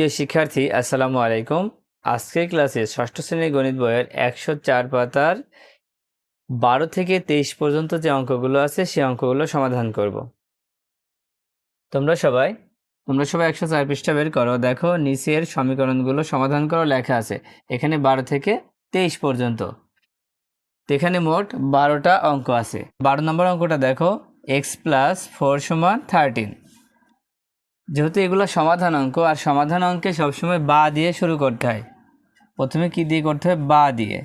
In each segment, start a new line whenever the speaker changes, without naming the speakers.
প্রিয় শিক্ষার্থী, আসসালামু আলাইকুম। আজকের ক্লাসে ষষ্ঠ শ্রেণির গণিত বইয়ের একশো চার পাতার বারো থেকে তেইশ পর্যন্ত যে অঙ্কগুলো আছে সেই অঙ্কগুলো সমাধান করব। তোমরা সবাই তোমরা সবাই একশো চার পৃষ্ঠা বের করো। দেখো, নিচের সমীকরণগুলো সমাধান করো লেখা আছে। এখানে বারো থেকে তেইশ পর্যন্ত। এখানে মোট বারোটা অঙ্ক আছে। বারো নম্বর অঙ্কটা দেখো, এক্স প্লাস ফোর সমান থার্টিন। যেহেতু এগুলো সমাধান অঙ্ক, আর সমাধান অঙ্কে সবসময় বা দিয়ে শুরু করতে হয়। প্রথমে কি দিয়ে করতে হয় বা দিয়ে।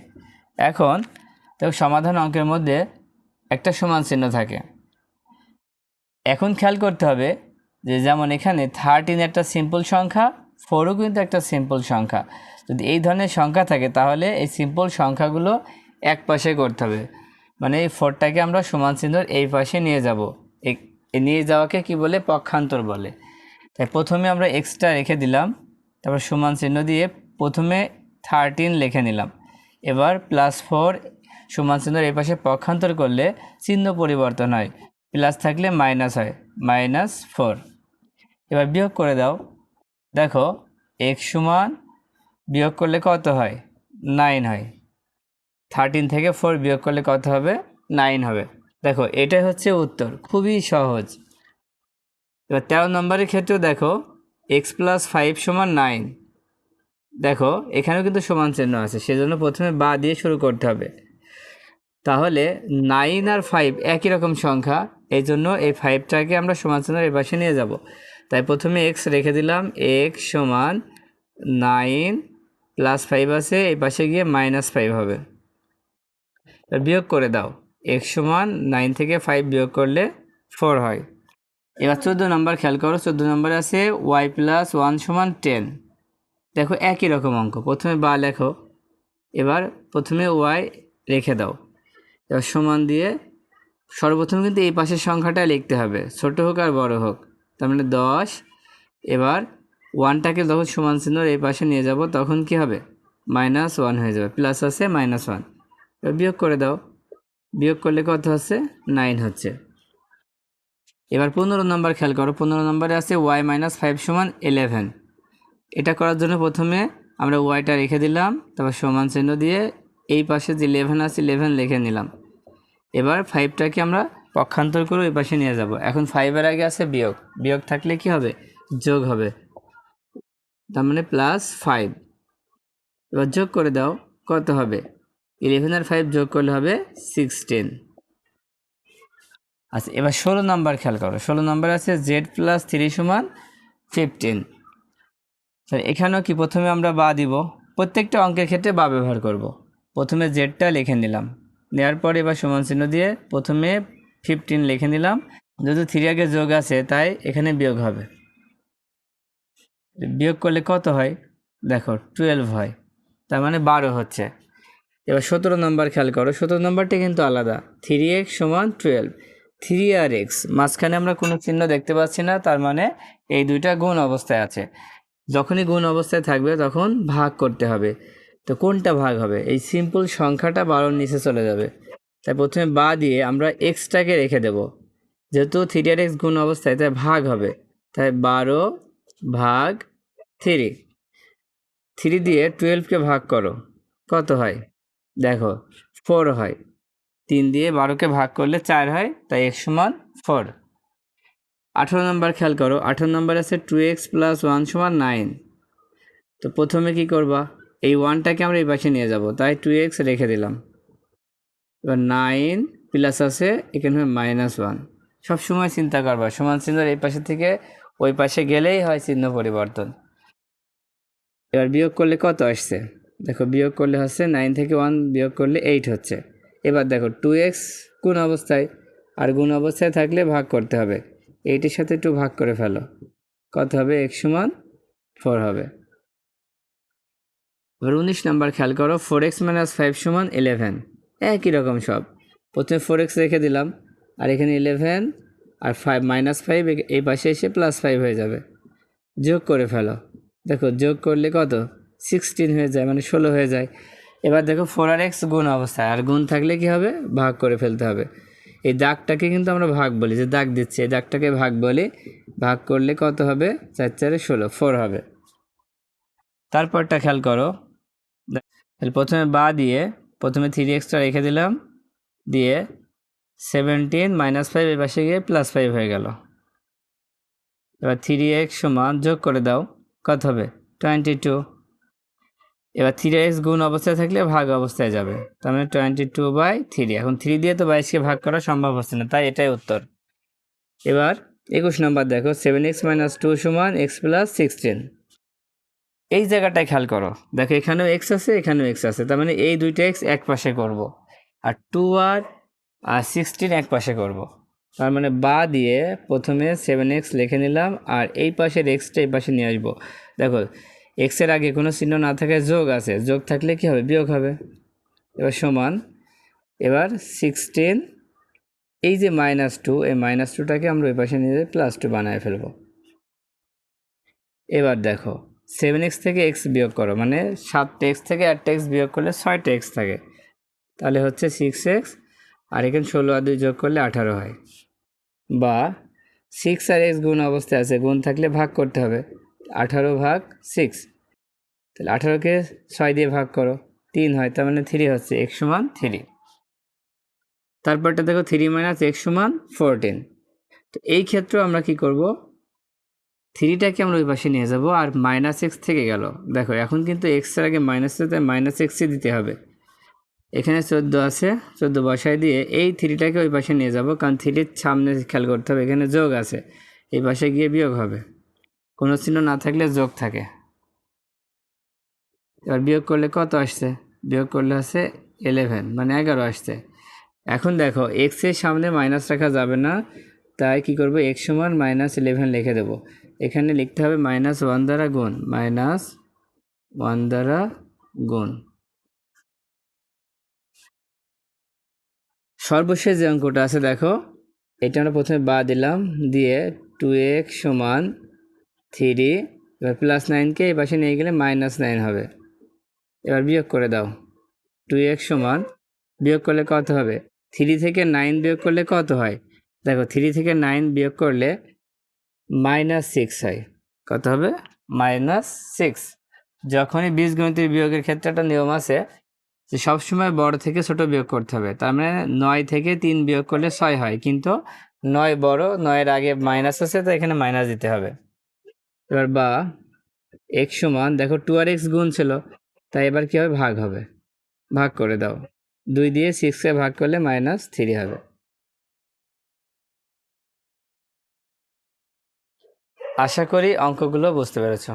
এখন তো সমাধান অঙ্কের মধ্যে একটা সমান চিহ্ন থাকে। এখন খেয়াল করতে হবে যে যেমন এখানে থার্টিন একটা সিম্পল সংখ্যা ফোরও কিন্তু একটা সিম্পল সংখ্যা। যদি এই ধরনের সংখ্যা থাকে, তাহলে এই সিম্পল সংখ্যাগুলো এক পাশে করতে হবে। মানে এই ফোরটাকে আমরা সমান চিহ্নর এই পাশে নিয়ে যাব। নিয়ে যাওয়াকে কি বলে? পক্ষান্তর বলে। তাই প্রথমে আমরা এক্সট্রা রেখে দিলাম, তারপর সমান চিহ্ন দিয়ে প্রথমে থার্টিন লিখে নিলাম। এবার প্লাস ফোর সমান চিহ্ন এই পাশে পক্ষান্তর করলে চিহ্ন পরিবর্তন হয় প্লাস থাকলে মাইনাস হয় মাইনাস ফোর এবার বিয়োগ করে দাও। দেখো এক সমান বিয়োগ করলে কত হয়? নাইন হয়। থার্টিন থেকে ফোর বিয়োগ করলে কত হবে? নাইন হবে। দেখো, এটাই হচ্ছে উত্তর, খুবই সহজ। এবার তেরো নম্বরের ক্ষেত্রেও দেখো এক্স প্লাস ফাইভ সমান নাইন দেখো, এখানেও কিন্তু সমান চিহ্ন আছে, সেজন্য প্রথমে বা দিয়ে শুরু করতে হবে। তাহলে নাইন আর ফাইভ একই রকম সংখ্যা এই জন্য এই ফাইভটাকে আমরা সমান চিহ্নের এই পাশে নিয়ে যাব। তাই প্রথমে এক্স রেখে দিলাম এক্স সমান নাইন প্লাস ফাইভ আছে, এই পাশে গিয়ে মাইনাস ফাইভ হবে। বিয়োগ করে দাও এক্স সমান নাইন থেকে ফাইভ বিয়োগ করলে ফোর হয়। এবার চোদ্দ নম্বর খেয়াল করো, চোদ্দ নম্বরে আছে ওয়াই প্লাস ওয়ান সমান টেন দেখো একই রকম অঙ্ক, প্রথমে বা লেখো, এবার প্রথমে ওয়াই রেখে দাও। এবার সমান দিয়ে সর্বপ্রথম কিন্তু এই পাশের সংখ্যাটা লিখতে হবে, ছোট হোক আর বড় হোক। তার মানে দশ, এবার ওয়ানটাকে যখন সমান চিহ্ন এই পাশে নিয়ে যাব, তখন কি হবে? মাইনাস ওয়ান হয়ে যাবে প্লাস আছে মাইনাস ওয়ান বিয়োগ করে দাও, বিয়োগ করলে কত হচ্ছে? নাইন হচ্ছে। এবার পনেরো নম্বর খেয়াল করো, পনেরো নম্বরে আছে ওয়াই মাইনাস ফাইভ সমান ইলেভেন এটা করার জন্য প্রথমে আমরা ওয়াইটা রেখে দিলাম, তারপর সমান চিহ্ন দিয়ে এই পাশে যে ইলেভেন আছে ইলেভেন লিখে নিলাম। এবার ফাইভটাকে আমরা পক্ষান্তর করে ওই পাশে নিয়ে যাব। এখন ফাইভের আগে আছে বিয়োগ। বিয়োগ থাকলে কি হবে? যোগ হবে। তার মানে প্লাস ফাইভ এবার যোগ করে দাও, কত হবে? ইলেভেন আর ফাইভ যোগ করলে হবে সিক্সটিন আচ্ছা এবার ষোলো নাম্বার খেয়াল করো। ষোলো নাম্বার আছে জেড প্লাস থ্রি সমান ফিফটিন। স্যার এখানেও কি প্রথমে আমরা বা দিব? প্রত্যেকটা অঙ্কের ক্ষেত্রে বা ব্যবহার করব। প্রথমে জেডটা লিখে নিলাম। নেওয়ার পর এবার সমান চিহ্ন দিয়ে প্রথমে ফিফটিন লিখে নিলাম। যেহেতু থ্রি আগে যোগ আছে, তাই এখানে বিয়োগ হবে। বিয়োগ করলে কত হয়? দেখো, টুয়েলভ হয়। তার মানে বারো হচ্ছে। এবার সতেরো নম্বর খেয়াল করো। সতেরো নম্বরটি কিন্তু আলাদা। থ্রি এক্স সমান টুয়েলভ। থ্রি আর এক্স মাঝখানে আমরা কোনো চিহ্ন দেখতে পাচ্ছি না, তার মানে এই দুইটা গুণ অবস্থায় আছে। যখনই গুণ অবস্থায় থাকবে তখন ভাগ করতে হবে। তো কোনটা ভাগ হবে? এই সিম্পল সংখ্যাটা বারোর নিচে চলে যাবে। তাই প্রথমে বা দিয়ে আমরা এক্সটাকে রেখে দেব। যেহেতু থ্রি আর এক্স গুণ অবস্থায়, তাই ভাগ হবে। তাই বারো ভাগ থ্রি থ্রি দিয়ে টুয়েলভকে ভাগ করো। কত হয়? দেখো ফোর হয়। তিন দিয়ে বারোকে ভাগ করলে চার হয়, তাই এক সমান ফোর আঠেরো নম্বর খেয়াল করো, আঠেরো নম্বর আছে টু এক্স প্লাস ওয়ান সমান নাইন তো প্রথমে কি করবা? এই ওয়ানটাকে আমরা এই পাশে নিয়ে যাব, তাই টু এক্স রেখে দিলাম। এবার নাইন প্লাস আছে, এখানে মাইনাস ওয়ান সবসময় চিন্তা করবা, সমান চিহ্ন এই পাশে থেকে ওই পাশে গেলেই হয় চিহ্ন পরিবর্তন। এবার বিয়োগ করলে কত আসছে? দেখো বিয়োগ করলে হচ্ছে নাইন থেকে ওয়ান বিয়োগ করলে এইট হচ্ছে। এবার দেখো টু এক্স কোন অবস্থায় আর গুণ অবস্থায় থাকলে ভাগ করতে হবে। এইটির সাথে একটু ভাগ করে ফেলো। কত হবে? এক্স সমান ফোর হবে। এবার উনিশ নাম্বার খেয়াল করো ফোর এক্স মাইনাস ফাইভ সমান ইলেভেন একই রকম সব। প্রথমে ফোর এক্স রেখে দিলাম, আর এখানে ইলেভেন আর ফাইভ মাইনাস ফাইভ এই পাশে এসে প্লাস ফাইভ হয়ে যাবে। যোগ করে ফেলো। দেখো, যোগ করলে কত? সিক্সটিন হয়ে যায় মানে ষোলো হয়ে যায়। এবার দেখো ফোর আর এক্স গুণ অবস্থায় আর গুণ থাকলে কি হবে? ভাগ করে ফেলতে হবে। এই দাগটাকে কিন্তু আমরা ভাগ বলি, যে দাগ দিচ্ছে, এই দাগটাকে ভাগ বলি। ভাগ করলে কত হবে? চার চারে ষোলো ফোর হবে। তারপরটা খেয়াল করো। তাহলে প্রথমে বা দিয়ে, প্রথমে থ্রি এক্সটা রেখে দিলাম, দিয়ে সেভেন্টিন মাইনাস ফাইভ এ পাশে গিয়ে প্লাস ফাইভ হয়ে গেল। এবার থ্রি এক্স সমান যোগ করে দাও, কত হবে? টোয়েন্টি টু এবার থ্রি এক্স গুণ অবস্থায় থাকলে ভাগ অবস্থায় যাবে। তার মানে টোয়েন্টি টু বাই থ্রি এখন থ্রি দিয়ে তো বাইশকে ভাগ করা সম্ভব হচ্ছে না, তাই এটাই উত্তর। এবার একুশ নম্বর দেখো সেভেন এক্স মাইনাস টু সমান এক্স প্লাস সিক্সটিন এই জায়গাটায় খেয়াল করো। দেখো এখানেও এক্স আছে, এখানেও এক্স আছে। তার মানে এই দুইটা এক্স এক পাশে করব। আর টু আর আর সিক্সটিন এক পাশে করব। তার মানে বা দিয়ে প্রথমে সেভেন এক্স লিখে নিলাম, আর এই পাশের এক্সটা এই পাশে নিয়ে আসব। দেখো এক্সের আগে কোনো চিহ্ন না থাকে যোগ আছে। যোগ থাকলে কি হবে? বিয়োগ হবে। এবার সমান। এবার সিক্সটিন এই যে মাইনাস টু এই মাইনাস টুটাকে আমরা ওই পাশে নিয়ে প্লাস টু বানায় ফেলব। এবার দেখো সেভেন এক্স থেকে এক্স বিয়োগ করো মানে সাতটা এক্স থেকে আটটা এক্স বিয়োগ করলে ছয়টা এক্স থাকে। তাহলে হচ্ছে সিক্স এক্স আর এখানে ষোলো আর দুই যোগ করলে আঠারো হয়। বা সিক্স আর এক্স গুণ অবস্থায় আছে, গুণ থাকলে ভাগ করতে হবে। আঠারো ভাগ সিক্স তাহলে আঠারোকে ছয় দিয়ে ভাগ করো, তিন হয়, তার মানে থ্রি হচ্ছে এক সমান থ্রি তারপরটা দেখো থ্রি মাইনাস এক্স সমান ফোরটিন তো এই ক্ষেত্রেও আমরা কি করব? থ্রিটাকে আমরা ওই পাশে নিয়ে যাব আর মাইনাস এক্স থেকে গেল। দেখো, এখন কিন্তু এক্সের আগে মাইনাস তাই মাইনাস এক্সই দিতে হবে। এখানে চোদ্দ আছে, চোদ্দ বসায় দিয়ে এই থ্রিটাকে ওই পাশে নিয়ে যাব, কারণ থ্রির সামনে খেয়াল করতে হবে, এখানে যোগ আছে, এই পাশে গিয়ে বিয়োগ হবে। কোনো চিহ্ন না থাকলে যোগ থাকে। এবার বিয়োগ করলে কত আসছে? বিয়োগ করলে হচ্ছে এলেভেন মানে এগারো আসছে। এখন দেখো এক্সের সামনে মাইনাস রাখা যাবে না, তাই কি করব? এক্স সমান মাইনাস ইলেভেন লিখে দেব। এখানে লিখতে হবে মাইনাস ওয়ান দ্বারা গুণ মাইনাস ওয়ান দ্বারা গুণ। সর্বশেষ যে অঙ্কটা আছে দেখো, এটা আমরা প্রথমে বা দিলাম, দিয়ে টু এক্স সমান থ্রি, এবার প্লাস নাইনকে এই পাশে নিয়ে গেলে মাইনাস নাইন হবে। এবার বিয়োগ করে দাও। টু এক্স সমান, বিয়োগ করলে কত হবে? থ্রি থেকে নাইন বিয়োগ করলে কত হয়? দেখো থ্রি থেকে নাইন বিয়োগ করলে মাইনাস সিক্স হয়। কত হবে? মাইনাস সিক্স যখনই বীজগণিতের বিয়োগের ক্ষেত্রে একটা নিয়ম আছে, যে সবসময় বড় থেকে ছোট বিয়োগ করতে হবে। তার মানে নয় থেকে তিন বিয়োগ করলে ছয় হয়। কিন্তু নয় বড়, নয়ের আগে মাইনাস আছে, তো এখানে মাইনাস দিতে হবে। এবার বা এক সমান, দেখো টু আর এক্স গুণ ছিল, তাই এবার কী হবে? ভাগ হবে। ভাগ করে দাও। দুই দিয়ে সিক্সকে ভাগ করলে মাইনাস থ্রি হবে। আশা করি অঙ্কগুলো বুঝতে পেরেছ।